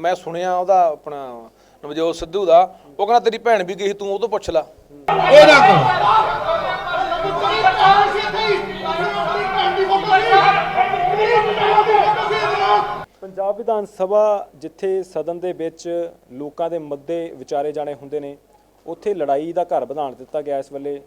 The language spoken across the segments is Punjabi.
ਮੈਂ ਸੁਣਿਆ ਉਹਦਾ ਆਪਣਾ ਨਵਜੋਤ ਸਿੱਧੂ ਦਾ ਉਹ ਕਹਿੰਦਾ ਤੇਰੀ ਭੈਣ ਵੀ ਗਈ ਤੂੰ ਉਹ ਤੋਂ ਪੁੱਛ ਲੈ। ਇਹ ਨਾ ਕਰੋ ਪੰਜਾਬ ਵਿਧਾਨ ਸਭਾ ਜਿੱਥੇ ਸਦਨ ਦੇ ਵਿੱਚ ਲੋਕਾਂ ਦੇ ਮੁੱਦੇ ਵਿਚਾਰੇ ਜਾਣੇ ਹੁੰਦੇ ਨੇ ਉੱਥੇ ਲੜਾਈ ਦਾ ਘਰ ਵਧਾਣ ਦਿੱਤਾ ਗਿਆ ਇਸ ਵੇਲੇ।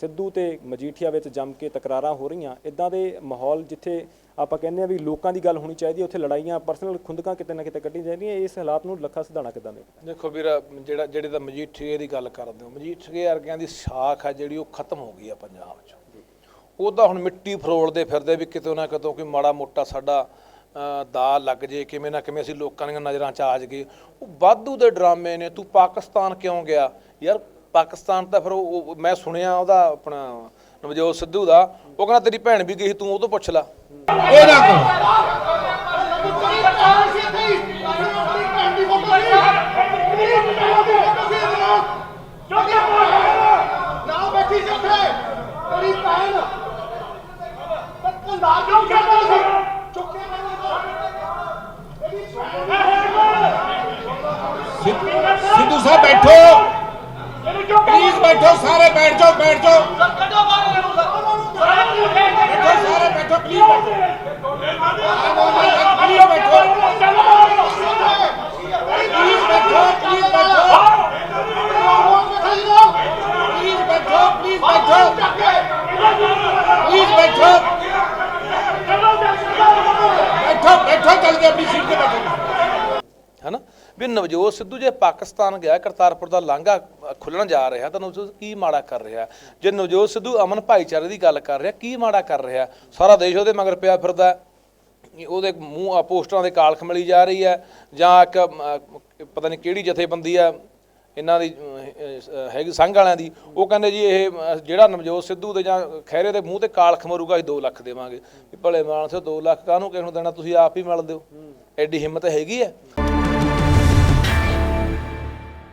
ਸਿੱਧੂ ਤੇ ਮਜੀਠੀਆ ਵਿੱਚ ਜੰਮ ਕੇ ਤਕਰਾਰਾਂ ਹੋ ਰਹੀਆਂ ਇਦਾਂ ਦੇ ਮਾਹੌਲ ਜਿੱਥੇ ਆਪਾਂ ਕਹਿੰਦੇ ਆ ਵੀ ਲੋਕਾਂ ਦੀ ਗੱਲ ਹੋਣੀ ਚਾਹੀਦੀ ਹੈ, ਉੱਥੇ ਲੜਾਈਆਂ ਪਰਸਨਲ ਖੁੰਦਕਾਂ ਕਿਤੇ ਨਾ ਕਿਤੇ ਕੱਢੀਆਂ ਜਾਂਦੀਆਂ ਇਸ ਹਾਲਾਤ ਨੂੰ ਲੱਖਾ ਸਿਧਾਣਾ ਕਿਦਾਂ ਦੇ? ਦੇਖੋ ਵੀਰ ਜਿਹੜਾ ਜਿਹੜੇ ਤਾਂ ਮਜੀਠੀਏ ਦੀ ਗੱਲ ਕਰਦੇ ਹੋ ਮਜੀਠੀਏ ਵਰਗਿਆਂ ਦੀ ਸਾਖ ਆ ਜਿਹੜੀ ਉਹ ਖਤਮ ਹੋ ਗਈ ਆ ਪੰਜਾਬ 'ਚ। ਉਹ ਤਾਂ ਹੁਣ ਮਿੱਟੀ ਫਰੋਲਦੇ ਫਿਰਦੇ ਵੀ ਕਿਤੋਂ ਨਾ ਕਿਤੋਂ ਕੋਈ ਮਾੜਾ ਮੋਟਾ ਸਾਡਾ ਦਾ ਲੱਗ ਜੇ ਕਿਵੇਂ ਨਾ ਕਿਵੇਂ ਅਸੀਂ ਲੋਕਾਂ ਦੀਆਂ ਨਜ਼ਰਾਂ 'ਚ ਆ ਜਾਈਏ। ਉਹ ਵਾਧੂ ਦੇ ਡਰਾਮੇ ਨੇ ਤੂੰ ਪਾਕਿਸਤਾਨ ਕਿਉਂ ਗਿਆ? ਯਾਰ ਪਾਕਿਸਤਾਨ ਤਾਂ ਫਿਰ ਉਹ ਮੈਂ ਸੁਣਿਆ ਉਹਦਾ ਆਪਣਾ ਨਵਜੋਤ ਸਿੱਧੂ ਦਾ ਉਹ ਕਹਿੰਦਾ ਤੇਰੀ ਭੈਣ ਵੀ ਗਈ ਤੂੰ ਉਹ ਤੋਂ ਪੁੱਛ ਲੈ। ਇਹ ਨਾ ਸਿੱਧੂ ਸਾਹਿਬ ਬੈਠੋ। ਪਲੀਜ਼ ਬੈਠੋ ਸਾਰੇ ਬੈਠ ਜਾਓ ਬੈਠ ਜਾਓ ਬੈਠੋ ਸਾਰੇ ਬੈਠੋ ਪਲੀਜ਼ ਬੈਠੋ ਪਲੀਜ਼ ਬੈਠੋ ਪਲੀਜ਼ ਬੈਠੋ ਪਲੀਜ਼ ਬੈਠੋ ਪਲੀਜ਼ ਬੈਠੋ ਪਲੀਜ਼ ਬੈਠੋ ਪਲੀਜ਼ ਬੈਠੋ ਬੈਠੋ ਬੈਠੋ ਚੱਲ ਕੇ ਆਪਣੀ ਸੀਟ ਤੇ ਬੈਠੋ ਹੈਨਾ ਵੀ ਨਵਜੋਤ ਸਿੱਧੂ ਜੇ ਪਾਕਿਸਤਾਨ ਗਿਆ ਕਰਤਾਰਪੁਰ ਦਾ ਲਾਂਘਾ ਖੁੱਲਣ ਜਾ ਰਿਹਾ ਤਾਂ ਨਵਜੋਤ ਕੀ ਮਾੜਾ ਕਰ ਰਿਹਾ? ਜੇ ਨਵਜੋਤ ਸਿੱਧੂ ਅਮਨ ਭਾਈਚਾਰੇ ਦੀ ਗੱਲ ਕਰ ਰਿਹਾ ਕੀ ਮਾੜਾ ਕਰ ਰਿਹਾ? ਸਾਰਾ ਦੇਸ਼ ਉਹਦੇ ਮਗਰ ਪਿਆ ਫਿਰਦਾ। ਉਹਦੇ ਮੂੰਹ ਆ ਪੋਸਟਰਾਂ ਦੇ ਕਾਲਖ ਮਿਲੀ ਜਾ ਰਹੀ ਹੈ ਜਾਂ ਇੱਕ ਪਤਾ ਨਹੀਂ ਕਿਹੜੀ ਜਥੇਬੰਦੀ ਆ ਇਹਨਾਂ ਦੀ ਹੈਗੀ ਸੰਘ ਵਾਲਿਆਂ ਦੀ ਉਹ ਕਹਿੰਦੇ ਜੀ ਇਹ ਜਿਹੜਾ ਨਵਜੋਤ ਸਿੱਧੂ ਦੇ ਜਾਂ ਖੈਰੇ ਦੇ ਮੂੰਹ ਤੇ ਕਾਲਖ ਮਰੂਗਾ ਅਸੀਂ 2 ਲੱਖ ਦੇਵਾਂਗੇ। ਵੀ ਭਲੇ ਮਾਨਸੇ 2 ਲੱਖ ਕਾਹਨੂੰ ਕਿਸ ਨੂੰ ਦੇਣਾ ਤੁਸੀਂ ਆਪ ਹੀ ਮਿਲ ਦਿਓ। ਐਡੀ ਹਿੰਮਤ ਹੈਗੀ ਹੈ?